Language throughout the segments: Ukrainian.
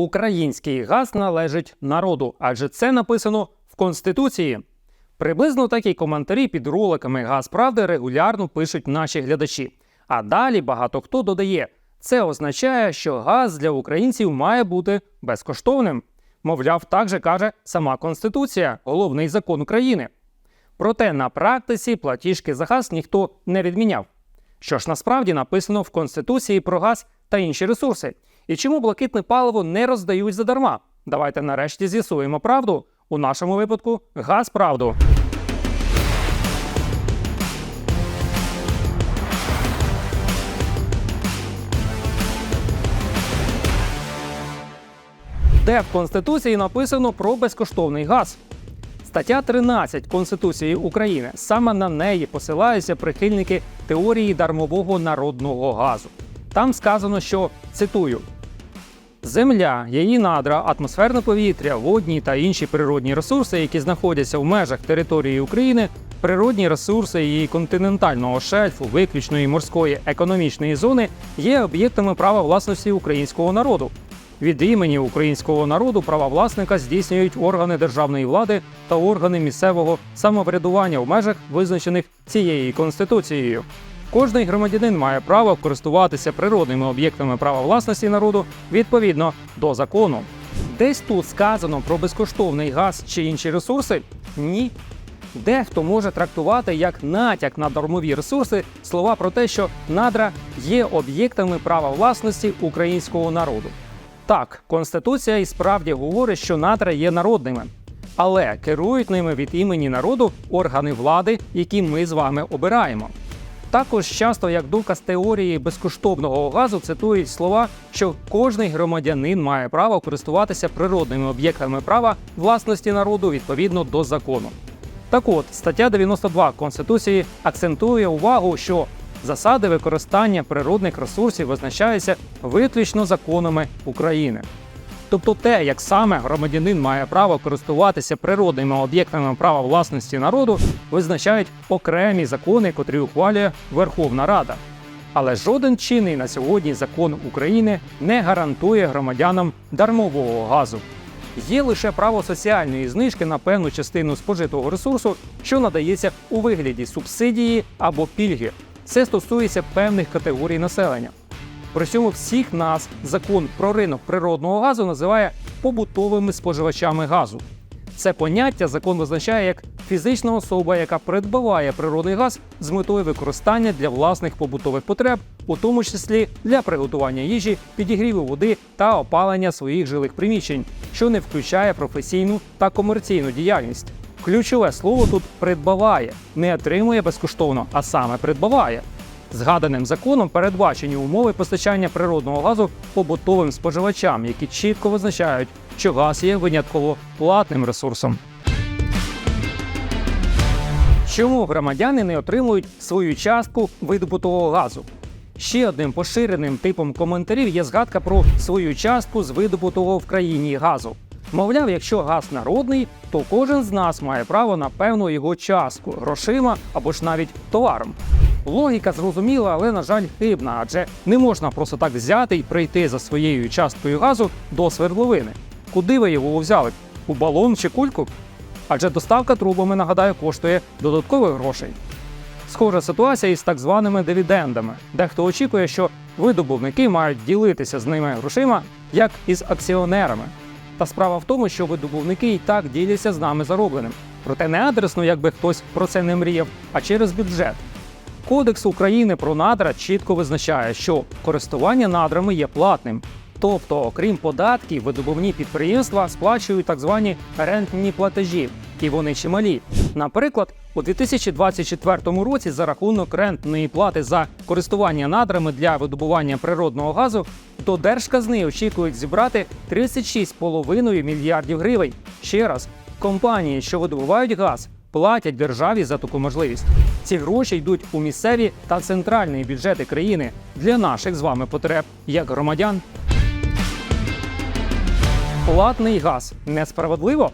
Український газ належить народу, адже це написано в Конституції. Приблизно такі коментарі під роликами Газ Правди регулярно пишуть наші глядачі. А далі багато хто додає: це означає, що газ для українців має бути безкоштовним. Мовляв, так же каже сама Конституція, головний закон України. Проте на практиці платіжки за газ ніхто не відміняв. Що ж насправді написано в Конституції про газ та інші ресурси? І чому блакитне паливо не роздають задарма? Давайте нарешті з'ясуємо правду. У нашому випадку газ правду. Де в Конституції написано про безкоштовний газ? Стаття 13 Конституції України. Саме на неї посилаються прихильники теорії дармового народного газу. Там сказано, що цитую: Земля, її надра, атмосферне повітря, водні та інші природні ресурси, які знаходяться в межах території України, природні ресурси її континентального шельфу, виключної морської економічної зони, є об'єктами права власності українського народу. Від імені українського народу права власника здійснюють органи державної влади та органи місцевого самоврядування в межах, визначених цією конституцією. Кожний громадянин має право користуватися природними об'єктами права власності народу відповідно до закону. Десь тут сказано про безкоштовний газ чи інші ресурси? Ні. Дехто може трактувати як натяк на дармові ресурси слова про те, що надра є об'єктами права власності українського народу. Так, конституція і справді говорить, що надра є народними, але керують ними від імені народу органи влади, які ми з вами обираємо. Також часто як доказ теорії безкоштовного газу цитують слова, що кожний громадянин має право користуватися природними об'єктами права власності народу відповідно до закону. Так от, стаття 92 Конституції акцентує увагу, що засади використання природних ресурсів визначаються виключно законами України. Тобто те, як саме громадянин має право користуватися природними об'єктами права власності народу, визначають окремі закони, котрі ухвалює Верховна Рада. Але жоден чинний на сьогодні закон України не гарантує громадянам дармового газу. Є лише право соціальної знижки на певну частину спожитого ресурсу, що надається у вигляді субсидії або пільги. Це стосується певних категорій населення. При цьому всіх нас закон про ринок природного газу називає побутовими споживачами газу. Це поняття закон визначає як фізична особа, яка придбаває природний газ з метою використання для власних побутових потреб, у тому числі для приготування їжі, підігріву води та опалення своїх жилих приміщень, що не включає професійну та комерційну діяльність. Ключове слово тут придбаває, не отримує безкоштовно, а саме придбаває. Згаданим законом передбачені умови постачання природного газу побутовим споживачам, які чітко визначають, що газ є винятково платним ресурсом. Чому громадяни не отримують свою частку видобутого газу? Ще одним поширеним типом коментарів є згадка про свою частку з видобутого в країні газу. Мовляв, якщо газ народний, то кожен з нас має право на певну його частку грошима або ж навіть товаром. Логіка зрозуміла, але на жаль, хибна, адже не можна просто так взяти і прийти за своєю часткою газу до свердловини. Куди ви його взяли? У балон чи кульку? Адже доставка трубами, нагадаю, коштує додаткових грошей. Схожа ситуація із так званими дивідендами. Дехто очікує, що видобувники мають ділитися з ними грошима, як із акціонерами. Та справа в тому, що видобувники і так діляться з нами заробленим. Проте не адресно, якби хтось про це не мріяв, а через бюджет. Кодекс України про надра чітко визначає, що користування надрами є платним. Тобто, окрім податків, видобувні підприємства сплачують так звані рентні платежі, і вони чималі. Наприклад, у 2024 році за рахунок рентної плати за користування надрами для видобування природного газу до держказни очікують зібрати 36,5 мільярдів гривень. Ще раз, компанії, що видобувають газ, платять державі за таку можливість. Ці гроші йдуть у місцеві та центральні бюджети країни для наших з вами потреб як громадян. Платний газ несправедливо?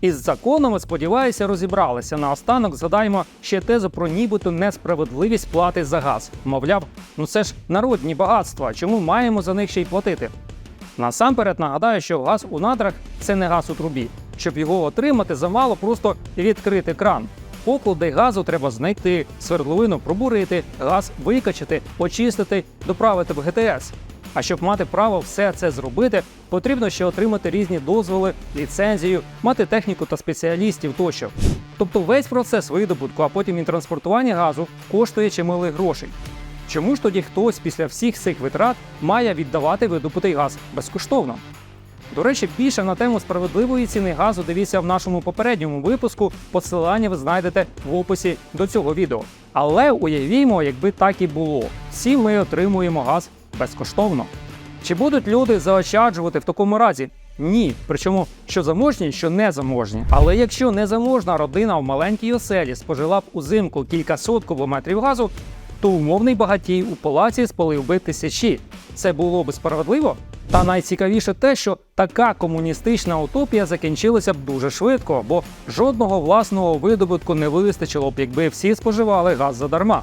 Із законом, сподіваюся, розібралися. Наостанок згадаємо ще тезу про нібито несправедливість плати за газ. Мовляв, ну це ж народні багатства. Чому маємо за них ще й платити? Насамперед нагадаю, що газ у надрах це не газ у трубі. Щоб його отримати, замало просто відкрити кран. Поклади газу треба знайти, свердловину пробурити, газ викачати, очистити, доправити в ГТС. А щоб мати право все це зробити, потрібно ще отримати різні дозволи, ліцензію, мати техніку та спеціалістів тощо. Тобто весь процес видобутку, а потім і транспортування газу коштує чималих грошей. Чому ж тоді хтось після всіх цих витрат має віддавати видобутий газ безкоштовно? До речі, більше на тему справедливої ціни газу дивіться в нашому попередньому випуску. Посилання ви знайдете в описі до цього відео. Але уявімо, якби так і було. Всі ми отримуємо газ безкоштовно. Чи будуть люди заощаджувати в такому разі? Ні, причому що заможні, що незаможні. Але якщо незаможна родина в маленькій оселі спожила б узимку кількасот кубометрів газу, то умовний багатій у палаці спалив би тисячі. Це було б справедливо? Та найцікавіше те, що така комуністична утопія закінчилася б дуже швидко, бо жодного власного видобутку не вистачило б, якби всі споживали газ задарма.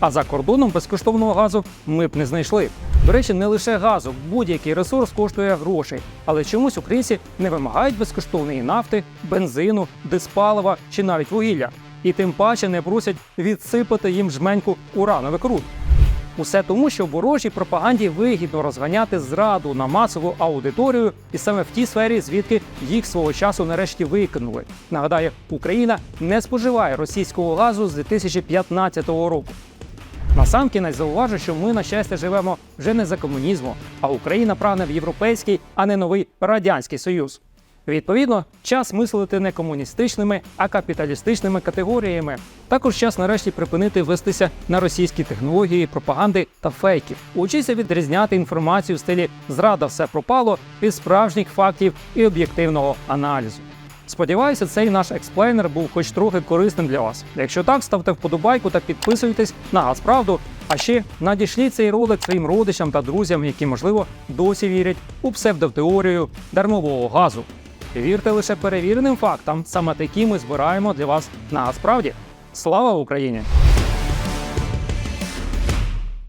А за кордоном безкоштовного газу ми б не знайшли. До речі, не лише газу, будь-який ресурс коштує грошей, але чомусь українці не вимагають безкоштовної нафти, бензину, диспалива чи навіть вугілля. І тим паче не просять відсипати їм жменьку уранових руд. Усе тому, що ворожій пропаганді вигідно розганяти зраду на масову аудиторію, і саме в тій сфері, звідки їх свого часу нарешті викинули. Нагадаю, Україна не споживає російського газу з 2015 року. Насамкінець зауважу, що ми, на щастя, живемо вже не за комунізму, а Україна прагне в європейський, а не новий радянський союз. Відповідно, час мислити не комуністичними, а капіталістичними категоріями. Також час нарешті припинити вестися на російські технології, пропаганди та фейків. Учіться відрізняти інформацію в стилі зрада все пропало від справжніх фактів і об'єктивного аналізу. Сподіваюся, цей наш експлейнер був хоч трохи корисним для вас. Якщо так, ставте вподобайку та підписуйтесь на Газправду. А ще надішліть цей ролик своїм родичам та друзям, які, можливо, досі вірять у псевдотеорію дармового газу. Вірте лише перевіреним фактам, саме такі ми збираємо для вас насправді. Слава Україні!